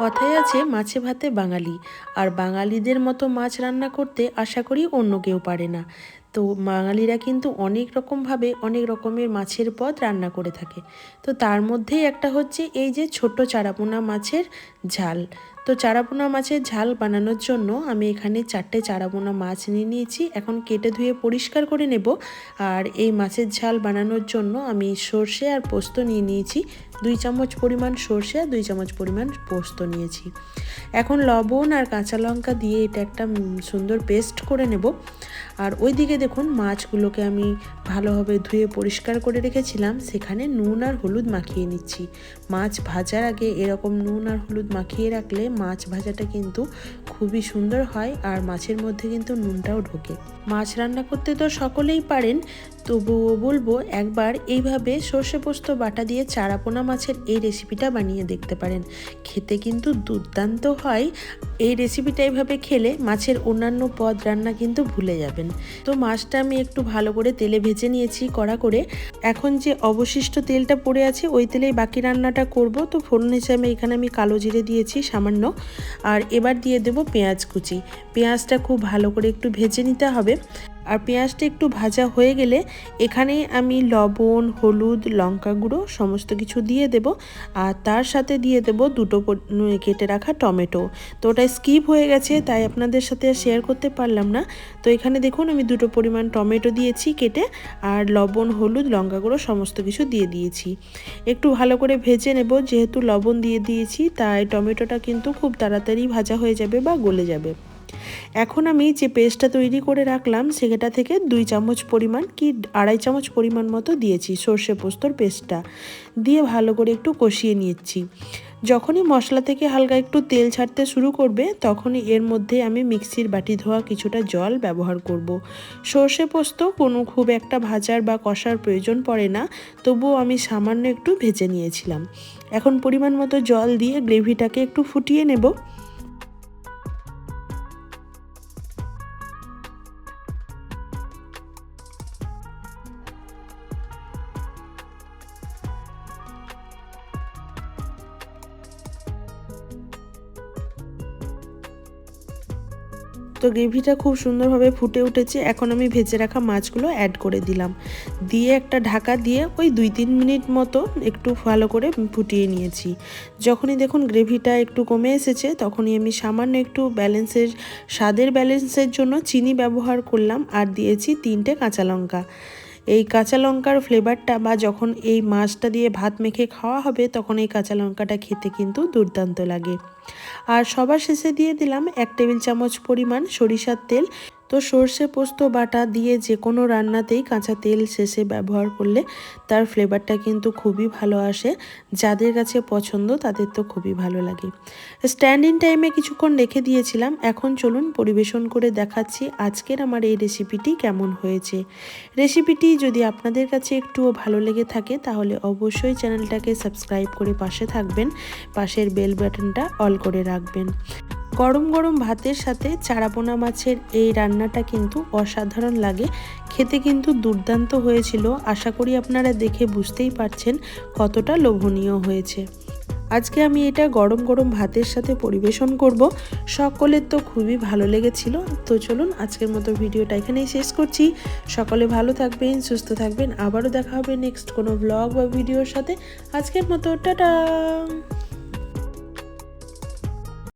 কথায় আছে, মাছে ভাতে বাঙালি। আর বাঙালিদের মতো মাছ রান্না করতে আশা করি অন্য কেউ পারে না। তো বাঙালিরা কিন্তু অনেক রকমভাবে অনেক রকমের মাছের পদ রান্না করে থাকে। তো তার মধ্যেই একটা হচ্ছে এই যে ছোট চারাপোনা মাছের ঝাল। তো চারাপোনা মাছের ঝাল বানানোর জন্য আমি এখানে চারটে চারাপোনা মাছ নিয়ে নিয়েছি। এখন কেটে ধুয়ে পরিষ্কার করে নেব। আর এই মাছের ঝাল বানানোর জন্য আমি সর্ষে আর পোস্ত নিয়ে নিয়েছি। দুই চামচ পরিমাণ সর্ষে আর দুই চামচ পরিমাণ পোস্ত নিয়েছি। এখন লবণ আর কাঁচা লঙ্কা দিয়ে এটা একটা সুন্দর পেস্ট করে নেব। আর ওই দিকে দেখুন মাছগুলোকে আমি ভালোভাবে ধুয়ে পরিষ্কার করে রেখেছিলাম, সেখানে নুন আর হলুদ মাখিয়ে নিচ্ছি। মাছ ভাজার আগে এরকম নুন আর হলুদ মাখিয়ে রাখলে মাছ ভাজাটা কিন্তু খুবই সুন্দর হয় আর মাছের মধ্যে কিন্তু নুনটাও ঢোকে। মাছ রান্না করতে তো সকলেই পারেন তবুও বলব, একবার এইভাবে সর্ষে পোস্ত, বাটা দিয়ে চারাপোনা মাছের এই রেসিপিটা বানিয়ে দেখতে পারেন। খেতে কিন্তু দুর্দান্ত হয়। এই রেসিপিটা এইভাবে খেলে মাছের অন্যান্য পদ রান্না কিন্তু ভুলে যাবেন। তো মাছটা আমি একটু ভালো করে তেলে ভেজে নিয়েছি কড়া করে। এখন যে অবশিষ্ট তেলটা পড়ে আছে, ওই তেলেই বাকি রান্নাটা করব। তো ফোড়ন হিসাবে এখানে আমি কালো জিরে দিয়েছি, সামান্য। আর এবার দিয়ে দেব পেঁয়াজ কুচি। পেঁয়াজটা খুব ভালো করে একটু ভেজে নিতে হবে। আর পেঁয়াজটা একটু ভাজা হয়ে গেলে এখানে আমি লবণ, হলুদ, লঙ্কা গুঁড়ো সমস্ত কিছু দিয়ে দেব আর তার সাথে দিয়ে দেব দুটো কেটে রাখা টমেটো। তো ওটা স্কিপ হয়ে গেছে, তাই আপনাদের সাথে শেয়ার করতে পারলাম না। তো এখানে দেখুন আমি দুটো পরিমাণ টমেটো দিয়েছি কেটে আর লবণ, হলুদ, লঙ্কা গুঁড়ো সমস্ত কিছু দিয়ে দিয়েছি। একটু ভালো করে ভেজে নেব, যেহেতু লবণ দিয়ে দিয়েছি, তাই টমেটোটা কিন্তু খুব তাড়াতাড়ি ভাজা হয়ে যাবে বা গলে যাবে। এখন আমি যে পেস্টটা তৈরি করে রাখলাম, সেটা থেকে দুই চামচ পরিমাণ কি আড়াই চামচ পরিমাণ মতো দিয়েছি সর্ষে পোস্তর পেস্টটা। দিয়ে ভালো করে একটু কষিয়ে নিচ্ছি। যখনই মশলা থেকে হালকা একটু তেল ছাড়তে শুরু করবে, তখনই এর মধ্যে আমি মিক্সির বাটি ধোয়া কিছুটা জল ব্যবহার করব। সর্ষে পোস্ত কোনো খুব একটা ভাজার বা কষার প্রয়োজন পড়ে না, তবুও আমি সামান্য একটু ভেজে নিয়েছিলাম। এখন পরিমাণ মতো জল দিয়ে গ্রেভিটাকে একটু ফুটিয়ে নেব। তো গ্রেভিটা খুব সুন্দরভাবে ফুটে উঠেছে। এখন আমি ভেজে রাখা মাছগুলো অ্যাড করে দিলাম। দিয়ে একটা ঢাকা দিয়ে ওই দুই তিন মিনিট মতো একটু ভালো করে ফুটিয়ে নিয়েছি। যখনই দেখুন গ্রেভিটা একটু কমে এসেছে, তখনই আমি সামান্য একটু ব্যালেন্সের, স্বাদের ব্যালেন্সের জন্য চিনি ব্যবহার করলাম আর দিয়েছি তিনটে কাঁচা লঙ্কা। এই কাঁচা লঙ্কার ফ্লেভারটা বা যখন এই মাছটা দিয়ে ভাত মেখে খাওয়া হবে, তখন এই কাঁচা লঙ্কাটা খেতে কিন্তু দুর্দান্ত লাগে। আর সবার শেষে দিয়ে দিলাম এক টেবিল চামচ পরিমাণ সরিষার তেল। তো সর্ষে পোস্ত, বাটা দিয়ে যে কোনো রান্নাতেই কাঁচা তেল শেষে ব্যবহার করলে তার ফ্লেভারটা কিন্তু খুবই ভালো আসে। যাদের কাছে পছন্দ, তাদের তো খুবই ভালো লাগে। স্ট্যান্ডিং টাইমে কিছুক্ষণ রেখে দিয়েছিলাম। এখন চলুন পরিবেশন করে দেখাচ্ছি আজকের আমার এই রেসিপিটি কেমন হয়েছে। রেসিপিটি যদি আপনাদের কাছে একটুও ভালো লেগে থাকে, তাহলে অবশ্যই চ্যানেলটাকে সাবস্ক্রাইব করে পাশে থাকবেন। পাশের বেল বাটনটা অল করে রাখবেন। গরম গরম ভাতের সাথে চারাপোনা মাছের এই রান্নাটা কিন্তু অসাধারণ লাগে। খেতে কিন্তু দুর্দান্ত হয়েছিল। আশা করি আপনারা দেখে বুঝতেই পারছেন কতটা লোভনীয় হয়েছে। আজকে আমি এটা গরম গরম ভাতের সাথে পরিবেশন করব। সকলের তো খুবই ভালো লেগেছিল। তো চলুন আজকের মতো ভিডিওটা এখানেই শেষ করছি। সকলে ভালো থাকবেন, সুস্থ থাকবেন। আবারও দেখা হবে নেক্সট কোনো ব্লগ বা ভিডিওর সাথে। আজকের মতো, টাটা!